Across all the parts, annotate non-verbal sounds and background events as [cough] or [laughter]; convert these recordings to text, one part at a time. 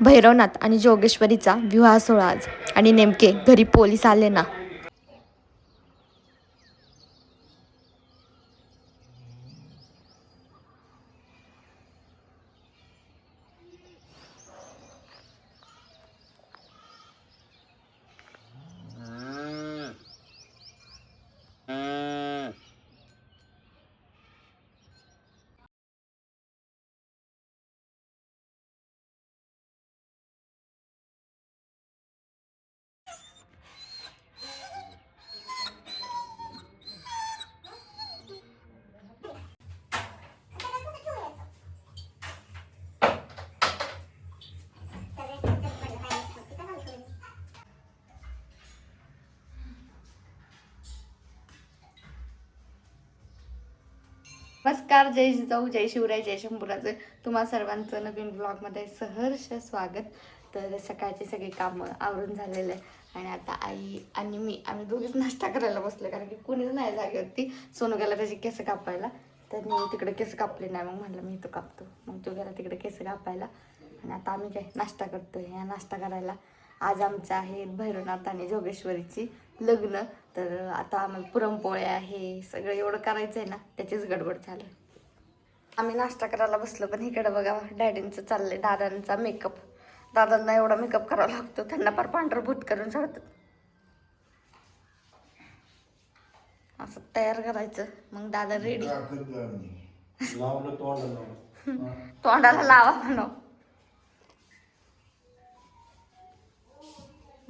भैरवनाथ आणि जोगेश्वरीचा विवाह सोहळा आज. आणि नेमके घरी पोलीस आले ना. नमस्कार जय जिजाऊ जय शिवराय जय शंभुराजे. तुम्हा सर्वांचं नवीन ब्लॉगमध्ये सहर्ष स्वागत. तर सकाळची सगळी कामं आवरून झालेले आहे आणि आता आई आणि मी आम्ही दोघीच नाश्ता करायला बसलो कारण की कुणीच नाही जागेवरती सोनू गेला त्याची केस कापायला. तर मी तिकडे केस कापले नाही मग म्हटलं मी तो कापतो. मग तो गेला तिकडे केस कापायला. आणि आता आम्ही काय नाश्ता करतोय या नाश्ता करायला. आज आमचं आहे भैरवनाथ आणि जोगेश्वरीची लग्न तर आता आम्हाला पुरणपोळ्या आहे सगळं एवढं करायचं आहे ना त्याचीच गडबड आहे. आम्ही नाश्ता करायला बसलो पण इकडे बघा डॅडींचं चाललंय दादांचा मेकअप दादांना एवढा मेकअप करावा लागतो त्यांना फार पांढरं भूत करून सोडतात असं तयार करायचं मग दादा रेडी लावलं तोंडाला लावलं. [laughs] तोंडाला लावा म्हणू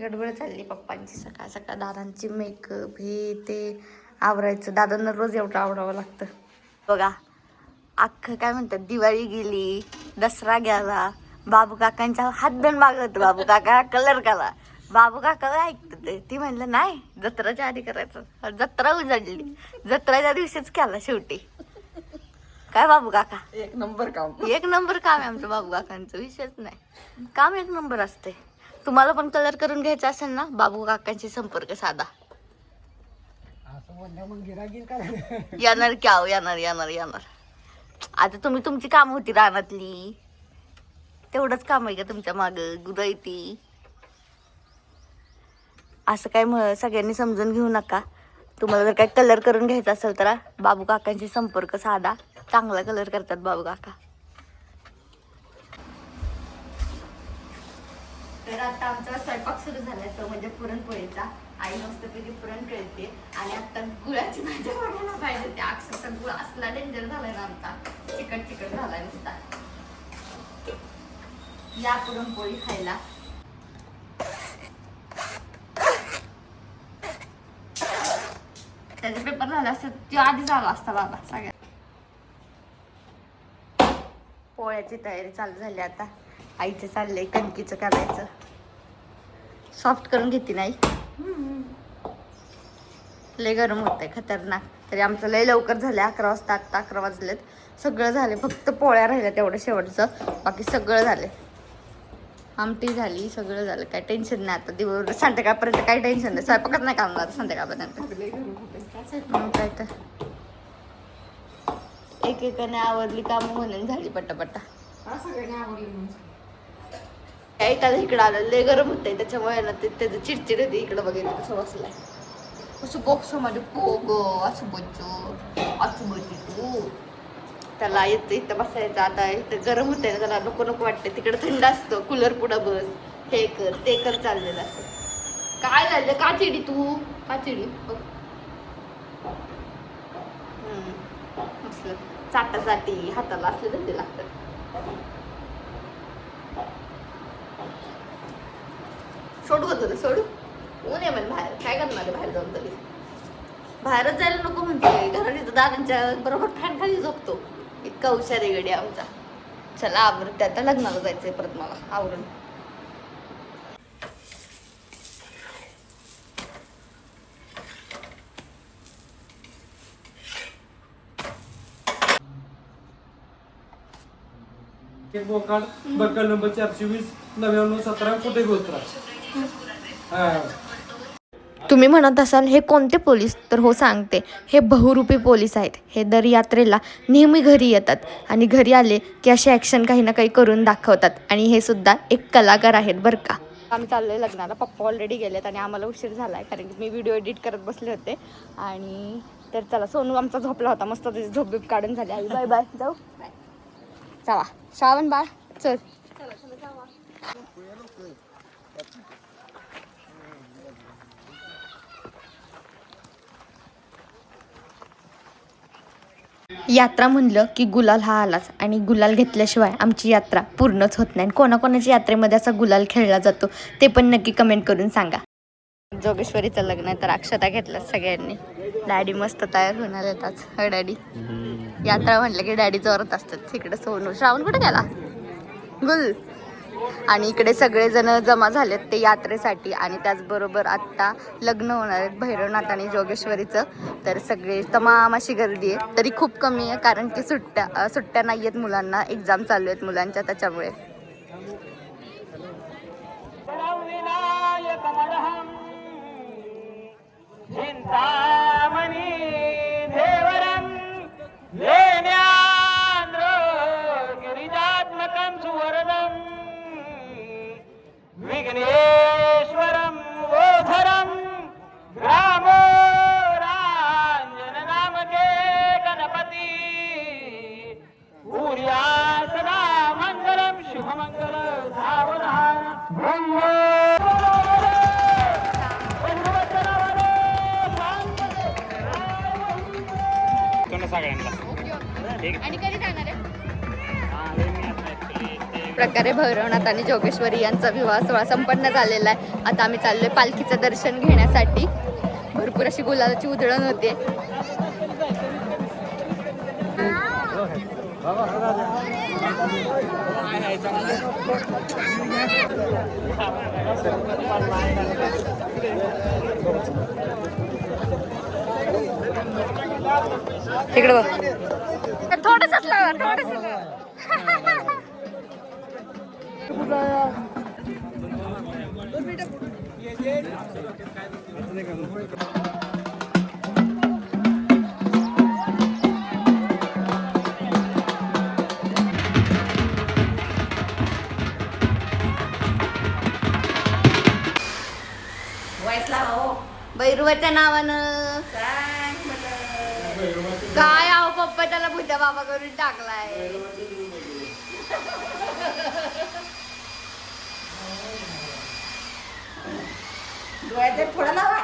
गडबड चालली पप्पांची. सकाळ सकाळ दादांची मेकअप हे ते आवरायचं. दादांना रोज एवढं आवडावं लागतं. बघा अख्खं काय म्हणतात दिवाळी गेली दसरा गेला बाबू काकांच्या हात धन मागत बाबू काका कलर करा बाबू काका ऐकत ते. ती म्हणलं नाही जत्राच्या आधी करायचं. जत्रा उजाडली. जत्राच्या दिवशीच केला शेवटी. काय बाबू काका एक नंबर काम. एक नंबर काम आहे आमचं बाबू काकांचं विषयच नाही. काम एक नंबर असते तुम्हाला पण कलर करून घ्यायचा असेल ना बाबू काकांशी संपर्क साधा. येणार की आहो येणार येणार येणार. आता तुम्ही तुमची काम होती रानातली. तेवढंच काम आहे का तुमच्या माग? गुरयती असं काय म सगळ्यांनी समजून घेऊ नका. तुम्हाला जर काही कलर करून घ्यायचा असेल तर बाबू काकांशी संपर्क साधा. चांगला कलर करतात बाबू काका. आता आमचा स्वयंपाक सुरू झालाय तो म्हणजे पुरणपोळीचा. आई मस्तपैकी पुरण करते आणि आता गुळाची भाजी बनवायला पाहिजे त्या अक्षरशः गुळ असला डेंजर झालाय ना आमचा. चिकट चिकट झालाय नुसता. या पुरणपोळी खायला. त्याचा पेपर झाला असता तो आधी झाला असता बाबा सगळ्यात. पोळ्याची तयारी चालू झाली आता. आईचं चाललंय कणकीचं करायचं. सॉफ्ट करून घेते नाही. लय गरम होत आहे खतरनाक. तरी आमचं लय लवकर झालं अकरा वाजता आत्ता अकरा वाजलेत. सगळं झाले फक्त पोळ्या राहिल्या तेवढं शेवटचं बाकी सगळं झालं आमटी झाली सगळं झालं काय टेन्शन नाही आता. दिवस संध्याकाळपर्यंत काही टेन्शन नाही. स्वयंपाकच नाही करणार संध्याकाळपर्यंत. मग काय तर. एकेकाने आवडली कामं म्हणून झाली पटापटा. आवडली ऐकायला इकडं आलं लय गरम होतंय त्याच्यामुळे ना ते त्याचं चिडचिड होती इकडं बघितलं कसं बसलाय कसं बॉक्स पो ग असं बच्चो असं बच्ची तू. त्याला येतं इथं बसायचं आता इथं गरम होतंय ना त्याला नको नको वाटतं तिकडं थंड असतं कूलर पुढं बस. हे कर ते कर चाललेलं असतं काय झालं? का चिडी तू? का चिडी? बघ. हम्म. हाताला असले धंदे लागतात. सोडू का तुला? सोडू? ऊन आहे मला बाहेर. काय करणार बाहेर जाऊन तरी? बाहेरच जायला नको म्हणते. कारण इथं दादांच्या बरोबर फॅन खाली झोपतो. इतका हुशार आहे गडी आमचा. चला आवडत त्या आता लग्नाला जायचंय परत मला. आवरून. एक बोकाड बक्कल नंबर चारशे वीस नव्याण्णव सतरा कुठे गोत्रा? तुम्ही म्हणत असाल हे कोणते पोलीस? तर हो सांगते. हे बहुरूपी पोलीस आहेत. हे दर यात्रेला नेहमी घरी येतात आणि घरी आले की असे ॲक्शन काही ना काही करून दाखवतात. आणि हे सुद्धा एक कलाकार आहेत बरं का? आम्ही चाललोय लग्नाला. पप्पा ऑलरेडी गेलेत आणि आम्हाला उशीर झाला आहे कारण की मी व्हिडिओ एडिट करत बसले होते. आणि तर चला सोनू आमचा झोपला होता. मस्त त्याची झोप बीप काढून झाली. आई बाय बाय जाऊ. चला. श्रावण बाळ चल. यात्रा म्हणलं की गुलाल हा आलाच आणि गुलाल घेतल्याशिवाय आमची यात्रा पूर्णच होत नाही. आणि कोणाकोणाच्या यात्रेमध्ये असा गुलाल खेळला जातो ते पण नक्की कमेंट करून सांगा. जोगेश्वरीचं लग्न आहे तर अक्षता घेतलं सगळ्यांनी. डॅडी मस्त तयार आले आज. हो डॅडी यात्रा म्हटलं की डॅडी जोरात असतात. तिकडे सोनू. श्रावण कुठे गेला? गुल. आणि इकडे सगळेजण जमा झालेत ते यात्रेसाठी. आणि त्याचबरोबर आत्ता लग्न होणार आहेत भैरवनाथ आणि जोगेश्वरीचं. तर सगळे तमाम अशी गर्दी आहे. तरी खूप कमी आहे कारण की सुट्ट्या सुट्ट्या नाही आहेत मुलांना. एक्झाम चालू आहेत मुलांच्या त्याच्यामुळे. प्रकारे भैरवनाथ आणि जोगेश्वरी यांचा विवाह सोहळा संपन्न झालेला आहे. आता आम्ही चाललोय पालखीचं दर्शन घेण्यासाठी. भरपूर अशी गुलाबाची उधळण होते. तिकडे बघ. थोडंसं बैरुवाच्या नावानं. काय आहो पप्पा त्याला बुद्धा बाबा करून टाकलाय. थोडा लावा.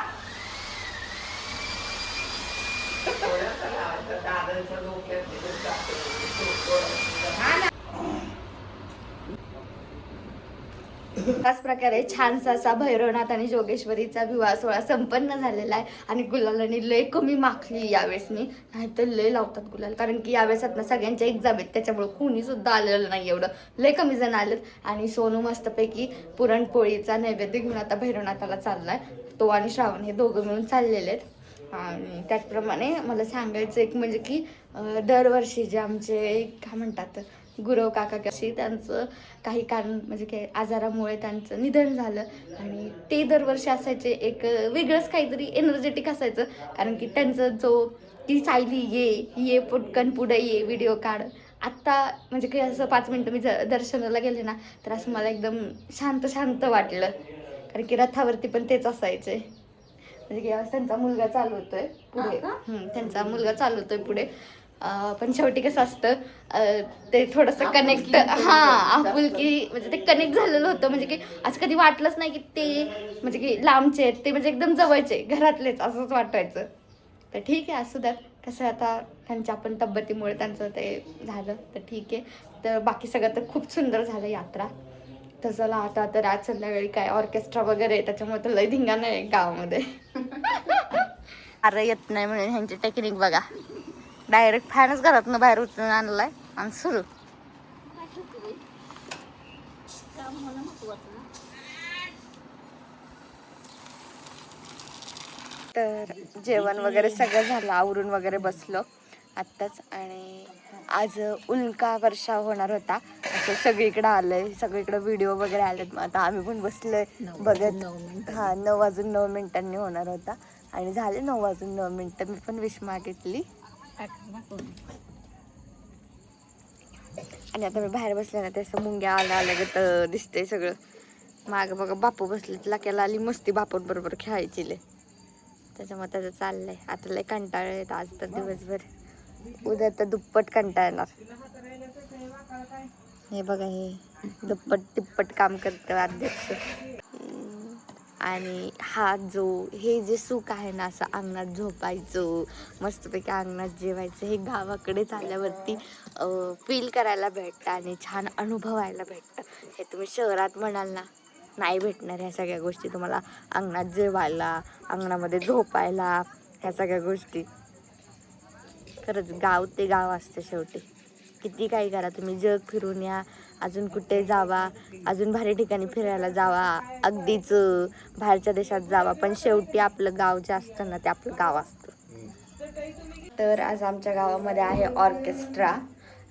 त्याच प्रकारे छानसा असा भैरवनाथ आणि जोगेश्वरीचा विवाह सोहळा संपन्न झालेला आहे. आणि गुलालाने लय कमी माखली यावेळेस मी. नाही तर लय लावतात गुलाल. कारण की यावेळेस आता सगळ्यांच्या एक्झाम आहेत. त्याच्यामुळे कुणी सुद्धा आलेलं नाही एवढं. लय कमी जण आलेत. आणि सोनू मस्तपैकी पुरणपोळीचा नैवेद्य घेऊन आता भैरवनाथाला चाललाय. तो आणि श्रावण हे दोघं मिळून चाललेले आहेत. आणि त्याचप्रमाणे मला सांगायचं एक म्हणजे की दरवर्षी जे आमचे काय म्हणतात गुरव काका कशी त्यांचं काही कारण म्हणजे काय आजारामुळे त्यांचं निधन झालं. आणि ते दरवर्षी असायचे एक वेगळंच काहीतरी एनर्जेटिक असायचं. कारण की त्यांचं जो ती सायली ये ये पुटकन पुढे ये व्हिडिओ काढ. आत्ता म्हणजे काही असं पाच मिनटं मी ज- दर्शनाला गेले ना तर असं मला एकदम शांत शांत वाटलं. कारण की रथावरती पण तेच असायचे. म्हणजे की त्यांचा मुलगा चालवतोय पुढे. त्यांचा मुलगा चालवतोय पुढे. पण शेवटी कसं असतं ते थोडंसं कनेक्ट हा आपुलकी म्हणजे ते कनेक्ट झालेलं होतं. म्हणजे की असं कधी वाटलंच नाही की ते म्हणजे की लांबचे आहेत. ते म्हणजे एकदम जवळचे घरातलेच असंच वाटायचं. तर ठीक आहे असू द्यात कसं आता त्यांच्या आपण तब्येतीमुळे त्यांचं ते झालं. तर ठीक आहे. तर बाकी सगळं तर खूप सुंदर झालं यात्रा. तर चला आता तर आज संध्याकाळी काय ऑर्केस्ट्रा वगैरे आहे, त्याच्यामुळे तर लय धिंगाणा आहे गावामध्ये. [laughs] अरे येत नाही म्हणून ह्यांची टेक्निक बघा. डायरेक्ट फॅनच घरातनं बाहेर उचलून आणलाय आणि सुरू. तर जेवण वगैरे सगळं झालं आवरून वगैरे बसलो आत्ताच आणि आज उल्का वर्षा होणार होता. असं सगळीकडं आलंय सगळीकडं व्हिडिओ वगैरे आलेत. मग आता आम्ही पण बसलोय बघत. हा नऊ वाजून नऊ मिनिटांनी होणार होता. आणि झाले नऊ वाजून नऊ मिनिटं. मी पण विश मागितली आणि आता मी बाहेर बसले ना त्याचं मुंग्या आल्या आल्या तर दिसतंय सगळं. माग बघा बापू बसले लाक्याला आली मस्ती बापून बरोबर खेळायची लय. त्याच्यामुळे त्याचं चाललंय. आता लय कंटाळ येत आज तर दिवसभर. उद्या तर दुप्पट कंटाळ येणार. हे बघा हे दुप्पट तिप्पट काम करतं अध्यक्ष. आणि हा जो हे जे सुख आहे ना असं अंगणात झोपायचं मस्तपैकी अंगणात जेवायचं हे गावाकडेच आल्यावरती फील करायला भेटतं आणि छान अनुभवायला भेटतं. हे तुम्ही शहरात म्हणाल ना नाही भेटणार ह्या सगळ्या गोष्टी तुम्हाला अंगणात जेवायला अंगणामध्ये झोपायला ह्या सगळ्या गोष्टी. खरंच गाव ते गाव असतं शेवटी. किती काही करा. तुम्ही जग फिरून या. अजून कुठे जावा. अजून भारी ठिकाणी फिरायला जावा. अगदीच बाहेरच्या देशात जावा. पण शेवटी आपलं गाव जे असतं ना ते आपलं गाव असतं. तर आज आमच्या गावामध्ये आहे ऑर्केस्ट्रा.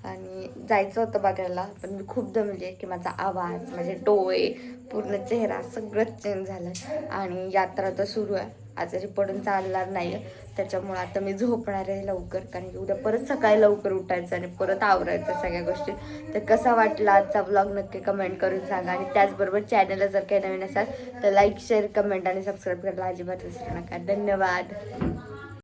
आणि जायचं होतं बघायला पण मी खूप दमले की माझा आवाज माझे डोळे पूर्ण चेहरा सगळंच चेंज झालं आणि यात्रा तर सुरू आहे. आजारी पडून चालणार नाही. त्याच्यामुळे आता मी झोपणार आहे लवकर कारण की उद्या परत सकाळी लवकर उठायचं आणि परत आवरायचं सगळ्या गोष्टी. तर कसा वाटला आजचा ब्लॉग नक्की कमेंट करून सांगा. आणि त्याचबरोबर चॅनलला जर काही नवीन असाल तर लाईक शेअर कमेंट आणि सबस्क्राईब करायला अजिबात विसरू नका. धन्यवाद.